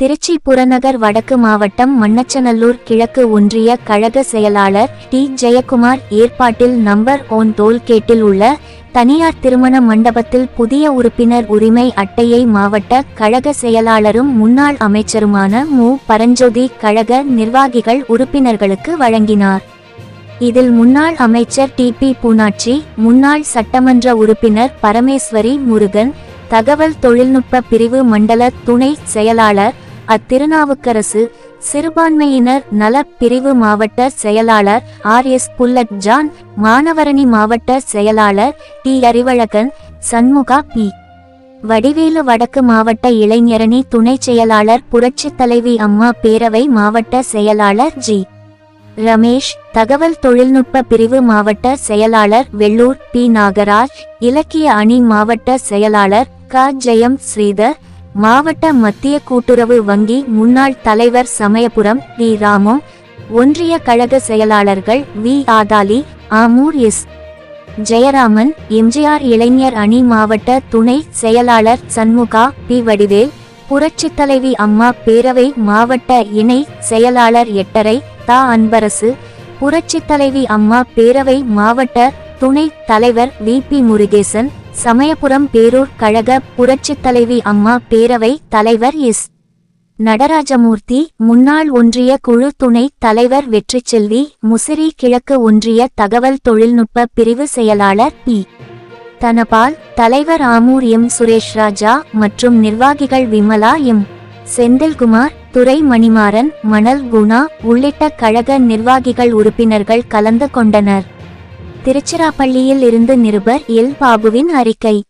திருச்சி புறநகர் வடக்கு மாவட்டம் மண்ணச்சநல்லூர் கிழக்கு ஒன்றிய கழக செயலாளர் டி. ஜெயக்குமார் ஏற்பாட்டில் நம்பர் ஒன் டோல்கேட்டில் உள்ள தனியார் திருமண மண்டபத்தில் புதிய உறுப்பினர் உரிமை அட்டையை மாவட்ட கழக செயலாளரும் முன்னாள் அமைச்சருமான மு. பரஞ்சோதி கழக நிர்வாகிகள் உறுப்பினர்களுக்கு வழங்கினார். இதில் முன்னாள் அமைச்சர் டி. பி. பூனாட்சி முன்னாள் சட்டமன்ற உறுப்பினர் பரமேஸ்வரி முருகன் தகவல் தொழில்நுட்ப பிரிவு மண்டல துணை செயலாளர் அத்திருநாவுக்கரசு சிறுபான்மையினர் நல பிரிவு மாவட்ட செயலாளர் ஆர் எஸ் புல்லட் ஜான் மானவரணி மாவட்ட செயலாளர் டி அறிவழகன் சண்முகா பி. வடிவேலு வடக்கு மாவட்ட இளைஞரணி துணை செயலாளர் புரட்சித் தலைவி அம்மா பேரவை மாவட்ட செயலாளர் ஜி. ரமேஷ் தகவல் தொழில்நுட்ப பிரிவு மாவட்ட செயலாளர் வெள்ளூர் பி. நாகராஜ் இலக்கிய அணி மாவட்ட செயலாளர் க. ஜெயம் ஸ்ரீதர் மாவட்ட மத்திய கூட்டுறவு வங்கி முன்னாள் தலைவர் சமயபுரம் வி. ராமு ஒன்றிய கழக செயலாளர்கள் V. Athali Amur S. Jayaraman MGR இளைஞர் அணி மாவட்ட துணை செயலாளர் சண்முகா பி. வடிவேல் புரட்சித் தலைவி அம்மா பேரவை மாவட்ட இணை செயலாளர் எட்டரை தா. அன்பரசு புரட்சித் தலைவி அம்மா பேரவை மாவட்ட துணை தலைவர் வி. பி. முருகேசன் சமயபுரம் பேரூர் கழக புரட்சித் தலைவி அம்மா பேரவை தலைவர் எஸ். நடராஜமூர்த்தி முன்னாள் ஒன்றிய குழு துணை தலைவர் வெற்றிச்செல்வி முசிறி கிழக்கு ஒன்றிய தகவல் தொழில்நுட்ப பிரிவு செயலாளர் பி. தனபால் தலைவர் ஆமூர் எம். சுரேஷ் ராஜா மற்றும் நிர்வாகிகள் விமலா எம். செந்தில்குமார் துரை மணிமாறன் மணல் குணா உள்ளிட்ட கழக நிர்வாகிகள் உறுப்பினர்கள் கலந்து கொண்டனர். திருச்சிராப்பள்ளியில் இருந்து நிருபர் எல். பாபுவின் அறிக்கை.